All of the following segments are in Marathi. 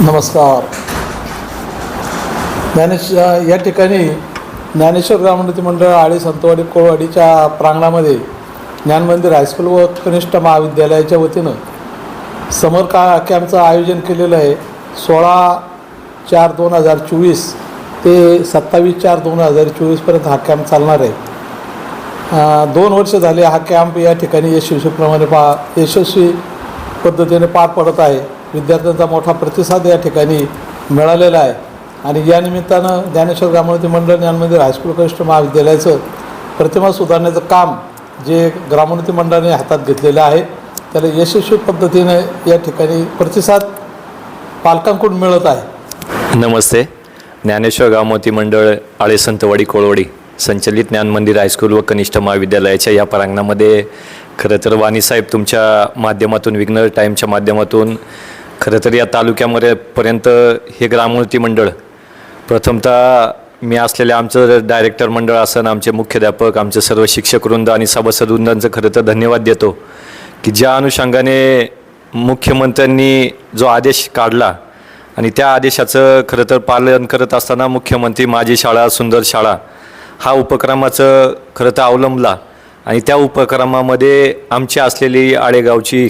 नमस्कार. ज्ञानेश या ठिकाणी ज्ञानेश्वर ग्रामोन्नती मंडळ आळी संतवाडी कोळवाडीच्या प्रांगणामध्ये ज्ञानमंदिर हायस्कूल व कनिष्ठ महाविद्यालयाच्या वतीनं समर का कॅम्पचं आयोजन केलेलं आहे. सोळा चार दोन हजार चोवीस ते सत्तावीस चार दोन हजार चोवीसपर्यंत हा कॅम्प चालणार आहे. दोन वर्ष झाले हा कॅम्प या ठिकाणी यशस्वीप्रमाणे पा यशस्वी पद्धतीने पार पडत आहे. विद्यार्थ्यांचा मोठा प्रतिसाद या ठिकाणी मिळालेला आहे. आणि या निमित्तानं ज्ञानेश्वर ग्रामोन्नती मंडळ ज्ञानमंदिर हायस्कूल कनिष्ठ महाविद्यालयाचं प्रतिमा सुधारण्याचं काम जे ग्रामोन्नती मंडळाने हातात घेतलेलं आहे त्याला यशस्वी पद्धतीने या ठिकाणी प्रतिसाद पालकांकडून मिळत आहे. नमस्ते. ज्ञानेश्वर गावमोती मंडळ आळे संतवाडी कोळवडी संचलित ज्ञान मंदिर हायस्कूल व कनिष्ठ महाविद्यालयाच्या या प्रांगणामध्ये खरं तर वाणीसाहेब तुमच्या माध्यमातून विघ्न टाईमच्या माध्यमातून खरं तर या तालुक्यामध्ये पर्यंत हे ग्रामवृत्ती मंडळ. प्रथमतः मी असलेले आमचं डायरेक्टर मंडळ असन आमचे मुख्याध्यापक आमचे सर्व शिक्षक वृंद आणि सभासद वृंदांचं खरं तर धन्यवाद देतो की ज्या अनुषंगाने मुख्यमंत्र्यांनी जो आदेश काढला आणि त्या आदेशाचं खरं तर पालन करत असताना मुख्यमंत्री माझी शाळा सुंदर शाळा हा उपक्रमाचं खरं तर अवलंबला आणि त्या उपक्रमामध्ये आमची असलेली आळेगावची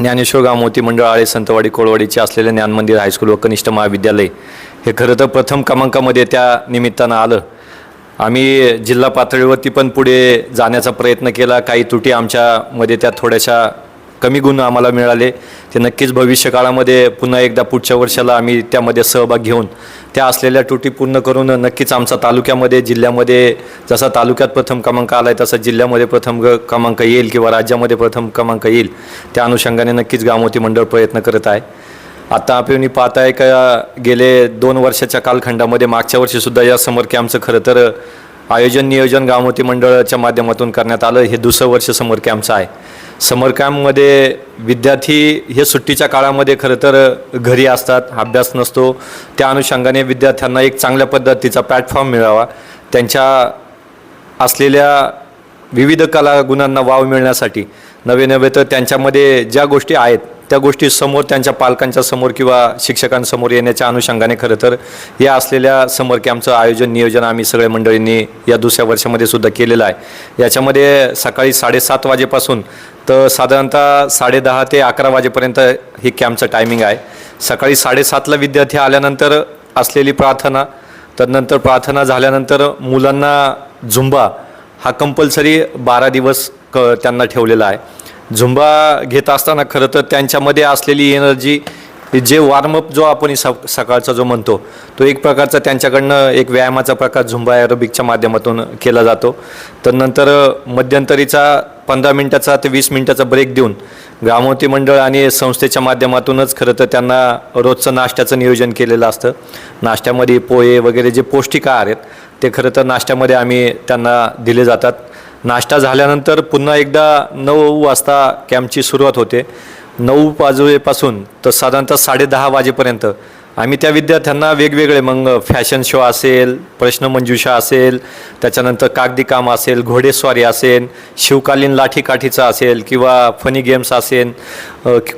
ज्ञानेश्वर गावमोती मंडळ आळे संतवाडी कोळवाडीचे असलेले ज्ञानमंदिर हायस्कूल व कनिष्ठ महाविद्यालय हे खरं तर प्रथम क्रमांकामध्ये त्या निमित्तानं आलं. आम्ही जिल्हा पातळीवरती पण पुढे जाण्याचा प्रयत्न केला. काही त्रुटी आमच्यामध्ये त्या थोड्याशा कमी गुण आम्हाला मिळाले. ते नक्कीच भविष्य काळामध्ये पुन्हा एकदा पुढच्या वर्षाला आम्ही त्यामध्ये सहभाग घेऊन त्या असलेल्या त्रुटी पूर्ण करून नक्कीच आमचा तालुक्यामध्ये जिल्ह्यामध्ये जसा तालुक्यात प्रथम क्रमांक आला आहे तसा जिल्ह्यामध्ये प्रथम क्रमांक येईल किंवा राज्यामध्ये प्रथम क्रमांक येईल त्या अनुषंगाने नक्कीच गावमोती मंडळ प्रयत्न करत आहे. आता आपण पाहत आहे का गेले दोन वर्षाच्या कालखंडामध्ये मागच्या वर्षीसुद्धा या समर कॅम्पचं खरं तर आयोजन नियोजन गावमती मंडळाच्या माध्यमातून करण्यात आलं. हे दुसरं वर्ष समर कॅम्पचं आहे. समर कॅम्पमध्ये विद्यार्थी हे सुट्टीच्या काळामध्ये खरं तर घरी असतात अभ्यास नसतो. त्या अनुषंगाने विद्यार्थ्यांना एक चांगल्या पद्धतीचा प्लॅटफॉर्म मिळावा. त्यांच्या असलेल्या विविध कलागुणांना वाव मिळण्यासाठी नवे नवे तर त्यांच्यामध्ये ज्या गोष्टी आहेत त्या गोष्टी समोर त्यांच्या पालकांच्या समोर किंवा शिक्षकांसमोर येण्याच्या अनुषंगाने खरं तर या असलेल्या समर कॅम्पचं आयोजन नियोजन आम्ही सगळ्या मंडळींनी या दुसऱ्या वर्षामध्ये सुद्धा केलेलं आहे. याच्यामध्ये सकाळी साडेसात वाजेपासून तर साधारणतः साडेदहा ते अकरा वाजेपर्यंत ही कॅम्पचं टायमिंग आहे. सकाळी साडेसातला विद्यार्थी आल्यानंतर असलेली प्रार्थना तदनंतर प्रार्थना झाल्यानंतर मुलांना झुंबा हा कंपल्सरी बारा दिवस क त्यांना ठेवलेला आहे. झुंबा घेत असताना खरं तर त्यांच्यामध्ये असलेली एनर्जी जे वॉर्मअप जो आपण स सकाळचा जो म्हणतो तो एक प्रकारचा त्यांच्याकडनं एक व्यायामाचा प्रकार झुंबा ॲरोबिकच्या माध्यमातून केला जातो. तर नंतर मध्यंतरीचा पंधरा मिनटाचा ते वीस मिनटाचा ब्रेक देऊन ग्रामोती मंडळ आणि संस्थेच्या माध्यमातूनच खरं तर त्यांना रोजचं नाश्त्याचं नियोजन केलेलं असतं. नाश्त्यामध्ये पोहे वगैरे जे पौष्टिक आहार आहेत ते खरं तर नाश्त्यामध्ये आम्ही त्यांना दिले जातात. नाश्ता झाल्यानंतर पुन्हा एकदा नऊ वाजता कॅम्पची सुरुवात होते. नऊ वाजेपासून तर साधारणतः साडेदहा वाजेपर्यंत. आम्ही त्या विद्यार्थ्यांना वेगवेगळे मग फॅशन शो असेल प्रश्नमंजुषा असेल त्याच्यानंतर कागदी काम असेल घोडेस्वारी असेल शिवकालीन लाठीकाठीचं असेल किंवा फनी गेम्स असेल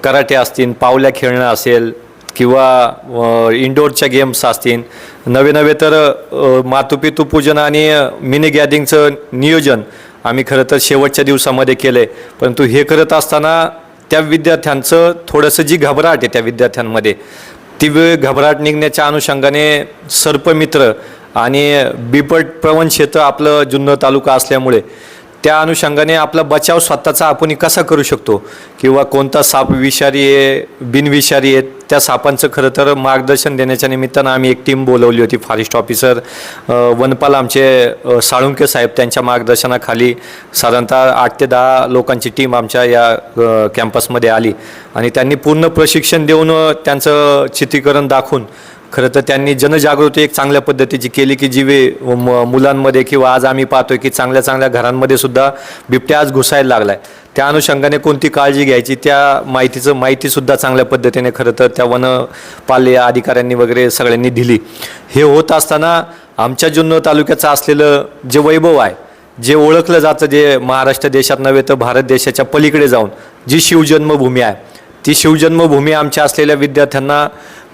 कराटे असतील पावल्या खेळणं असेल किंवा इंडोरच्या गेम्स असतील. नवे नवे तर मातुपितू पूजन आणि मिनी गॅदिंगचं नियोजन आम्ही खरं तर शेवटच्या दिवसामध्ये केलं आहे परंतु हे करत असताना त्या विद्यार्थ्यांचं थोडंसं जी घबराट आहे त्या विद्यार्थ्यांमध्ये ती वेळ घबराट निघण्याच्या अनुषंगाने सर्पमित्र आणि बिपट प्रवण क्षेत्र आपलं जुन्नर तालुका असल्यामुळे त्या अनुषंगाने आपला बचाव स्वतःचा आपण कसा करू शकतो? किंवा कोणता साप विषारी आहे बिनविषारी आहे त्या सापांचं खरं तर मार्गदर्शन देण्याच्या निमित्तानं आम्ही एक टीम बोलवली होती फॉरेस्ट ऑफिसर वनपाल आमचे साळुंके साहेब त्यांच्या मार्गदर्शनाखाली साधारणतः आठ ते दहा लोकांची टीम आमच्या या कॅम्पसमध्ये आली. आणि त्यांनी पूर्ण प्रशिक्षण देऊन त्यांचं चित्रीकरण दाखवून खरं तर त्यांनी जनजागृती एक चांगल्या पद्धतीची केली की जी वे- म- मुलांमध्ये किंवा आज आम्ही पाहतोय की चांगल्या चांगल्या घरांमध्ये सुद्धा बिबट्या आज घुसायला लागलाय. त्या अनुषंगाने कोणती काळजी घ्यायची? त्या माहितीचं माहितीसुद्धा चांगल्या पद्धतीने खरं तर त्या वनपाल्य अधिकाऱ्यांनी वगैरे सगळ्यांनी दिली. हे होत असताना आमच्या जुन्नर तालुक्याचं असलेलं जे वैभव आहे जे ओळखलं जातं जे महाराष्ट्र देशात नव्हे तर भारत देशाच्या पलीकडे जाऊन जी शिवजन्मभूमी आहे ती शिवजन्मभूमी आमच्या असलेल्या विद्यार्थ्यांना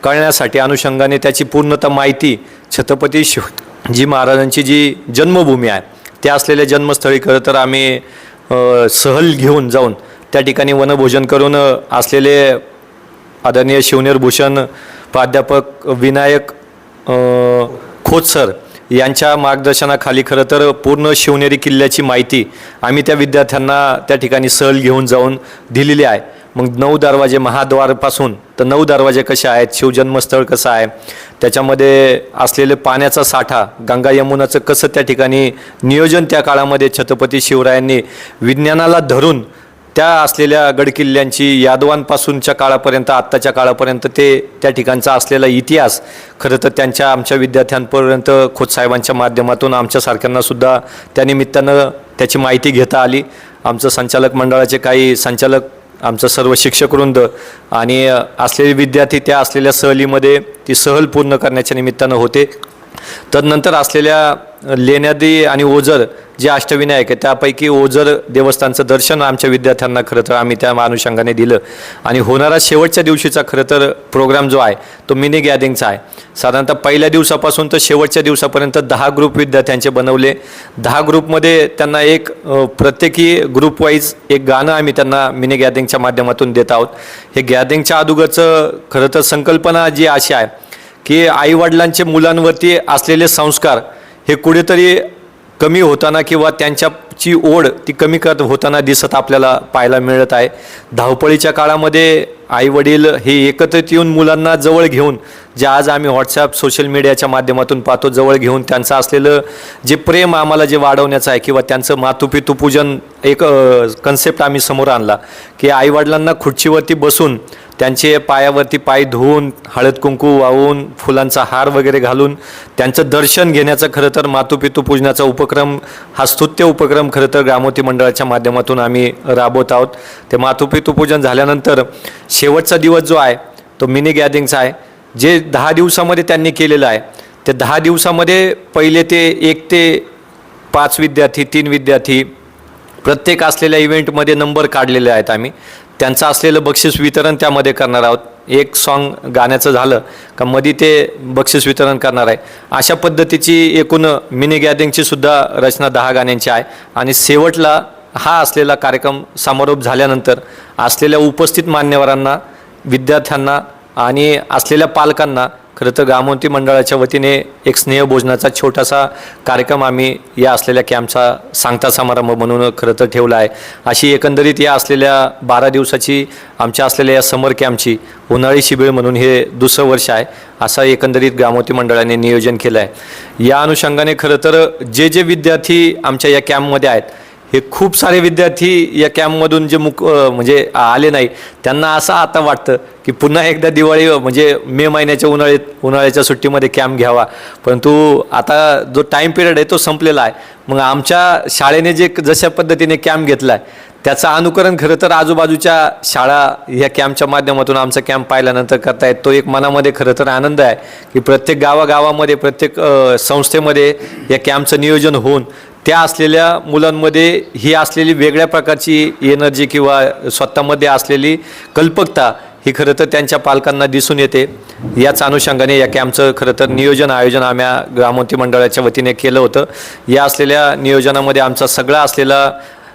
कळण्यासाठी अनुषंगाने त्याची पूर्णतः माहिती छत्रपती शिवजी महाराजांची जी जन्मभूमी आहे त्या असलेल्या जन्मस्थळी खरं तर आम्ही सहल घेऊन जाऊन त्या ठिकाणी वनभोजन करून असलेले आदरणीय शिवनेर भूषण प्राध्यापक विनायक खोत सर यांच्या मार्गदर्शनाखाली खरं तर पूर्ण शिवनेरी किल्ल्याची माहिती आम्ही त्या विद्यार्थ्यांना त्या ठिकाणी सहल घेऊन जाऊन दिलेली आहे. मग नऊ दरवाजे महाद्वारपासून तर नऊ दरवाजे कसे आहेत शिवजन्मस्थळ कसं आहे त्याच्यामध्ये असलेले पाण्याचा साठा गंगा यमुनाचं कसं त्या ठिकाणी नियोजन त्या काळामध्ये छत्रपती शिवरायांनी विज्ञानाला धरून त्या असलेल्या गडकिल्ल्यांची यादवांपासूनच्या काळापर्यंत आत्ताच्या काळापर्यंत ते त्या ठिकाणचा असलेला इतिहास खरं तर त्यांच्या आमच्या विद्यार्थ्यांपर्यंत खोतसाहेबांच्या माध्यमातून आमच्यासारख्यांना सुद्धा त्या निमित्तानं त्याची माहिती घेता आली. आमचं संचालक मंडळाचे काही संचालक आमचं सर्व शिक्षकवृंद आणि असलेले विद्यार्थी त्या असलेल्या सहलीमध्ये ती सहल पूर्ण करण्याच्या निमित्तानं होते. तदनंतर असलेल्या लेण्यादी आणि ओझर जे अष्टविनायक आहे त्यापैकी ओझर देवस्थानचं दर्शन आमच्या विद्यार्थ्यांना खरं तर आम्ही त्या अनुषंगाने दिलं. आणि होणारा शेवटच्या दिवशीचा खरं तर प्रोग्राम जो आहे तो मिनी गॅदरिंगचा आहे. साधारणतः पहिल्या दिवसापासून तर शेवटच्या दिवसापर्यंत दहा ग्रुप विद्यार्थ्यांचे बनवले. दहा ग्रुपमध्ये त्यांना एक प्रत्येकी ग्रुप वाईज एक गाणं आम्ही त्यांना मिनी गॅदरिंगच्या माध्यमातून देत आहोत. हे गॅदरिंगच्या अगोदरचं खरं तर संकल्पना जी अशी आहे की आईवडिलांचे मुलांवरती असलेले संस्कार हे कुठेतरी कमी होताना किंवा त्यांच्याची ओढ ती कमी करत होताना दिसत आपल्याला पाहायला मिळत आहे. धावपळीच्या काळामध्ये आईवडील हे एकत्रित येऊन मुलांना जवळ घेऊन जे आज आम्ही व्हॉट्सॲप सोशल मीडियाच्या माध्यमातून पाहतो जवळ घेऊन त्यांचं असलेलं जे प्रेम आम्हाला जे वाढवण्याचं आहे किंवा त्यांचं मातुपितू पूजन एक कन्सेप्ट आम्ही समोर आणला की आईवडिलांना खुर्चीवरती बसून त्यांचे पायावरती पाय धुवून हळद कुंकू वाहून फुलांचा हार वगैरे घालून त्यांचं दर्शन घेण्याचं खरं तर मातुपितू पूजनाचा उपक्रम हा स्तुत्य उपक्रम खरं तर ग्रामोती मंडळाच्या माध्यमातून आम्ही राबवत आहोत. ते मातुपितू पूजन झाल्यानंतर शेवटचा दिवस जो आहे तो मिनी गॅदरिंगचा आहे. जे दहा दिवसामध्ये त्यांनी केलेलं आहे ते दहा दिवसामध्ये पहिले ते एक ते पाच विद्यार्थी तीन विद्यार्थी प्रत्येक असलेल्या इव्हेंटमध्ये नंबर काढलेले आहेत आम्ही. त्यांचं असलेलं बक्षीस वितरण त्यामध्ये करणार आहोत. एक सॉन्ग गाण्याचं झालं का मध्ये ते बक्षीस वितरण करणार आहे. अशा पद्धतीची एकूण मिनी गॅदरिंगची सुद्धा रचना दहा गाण्यांची आहे. आणि शेवटला हा असलेला कार्यक्रम समारोप झाल्यानंतर असलेल्या उपस्थित मान्यवरांना विद्यार्थ्यांना आणि असलेल्या पालकांना खरं तर ग्रामोन्ती मंडळाच्या वतीने एक स्नेहभोजनाचा छोटासा कार्यक्रम आम्ही या असलेल्या कॅम्पचा सांगता समारंभ म्हणून खरं तर ठेवला आहे. अशी एकंदरीत या असलेल्या बारा दिवसाची आमच्या असलेल्या या समर कॅम्पची उन्हाळी शिबिर म्हणून हे दुसरं वर्ष आहे. असं एकंदरीत ग्रामोती मंडळाने नियोजन केलं आहे या अनुषंगाने खरं तर जे जे विद्यार्थी आमच्या या कॅम्पमध्ये आहेत हे खूप सारे विद्यार्थी या कॅम्पमधून जे मुक म्हणजे आले नाही त्यांना असं आता वाटतं की पुन्हा एकदा दिवाळी म्हणजे मे महिन्याच्या उन्हाळ्यात उन्हाळ्याच्या सुट्टीमध्ये कॅम्प घ्यावा. परंतु आता जो टाईम पिरियड आहे तो संपलेला आहे. मग आमच्या शाळेने जे जशा पद्धतीने कॅम्प घेतला आहे त्याचं अनुकरण खरं तर आजूबाजूच्या शाळा ह्या कॅम्पच्या माध्यमातून आमचा कॅम्प पाहिल्यानंतर करतायत तो एक मनामध्ये खरं तर आनंद आहे की प्रत्येक गावागावामध्ये प्रत्येक संस्थेमध्ये या कॅम्पचं नियोजन होऊन त्या असलेल्या मुलांमध्ये ही असलेली वेगळ्या प्रकारची एनर्जी किंवा स्वतःमध्ये असलेली कल्पकता ही खरं तर त्यांच्या पालकांना दिसून येते. याच अनुषंगाने या कॅम्पचं खरं तर नियोजन आयोजन आम्ही ग्रामोती मंडळाच्या वतीने केलं होतं. या असलेल्या नियोजनामध्ये आमचा सगळा असलेला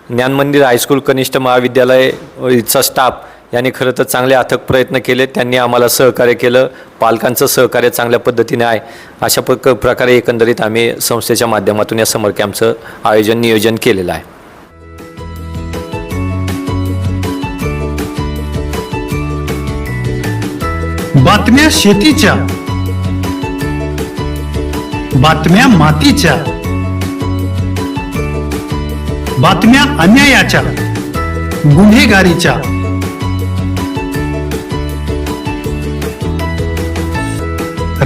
ज्ञानमंदिर हायस्कूल कनिष्ठ महाविद्यालय इथचा स्टाफ यांनी खरं तर चांगले अथक प्रयत्न केले. त्यांनी आम्हाला सहकार्य केलं. पालकांचं सहकार्य चांगल्या पद्धतीने आहे. अशा प्रक प्रकारे एकंदरीत आम्ही संस्थेच्या माध्यमातून या समर कॅम्पचं आयोजन नियोजन केलेलं आहे. बातम्या शेतीच्या बातम्या मातीच्या बातम्या अन्यायाच्या गुन्हेगारीच्या.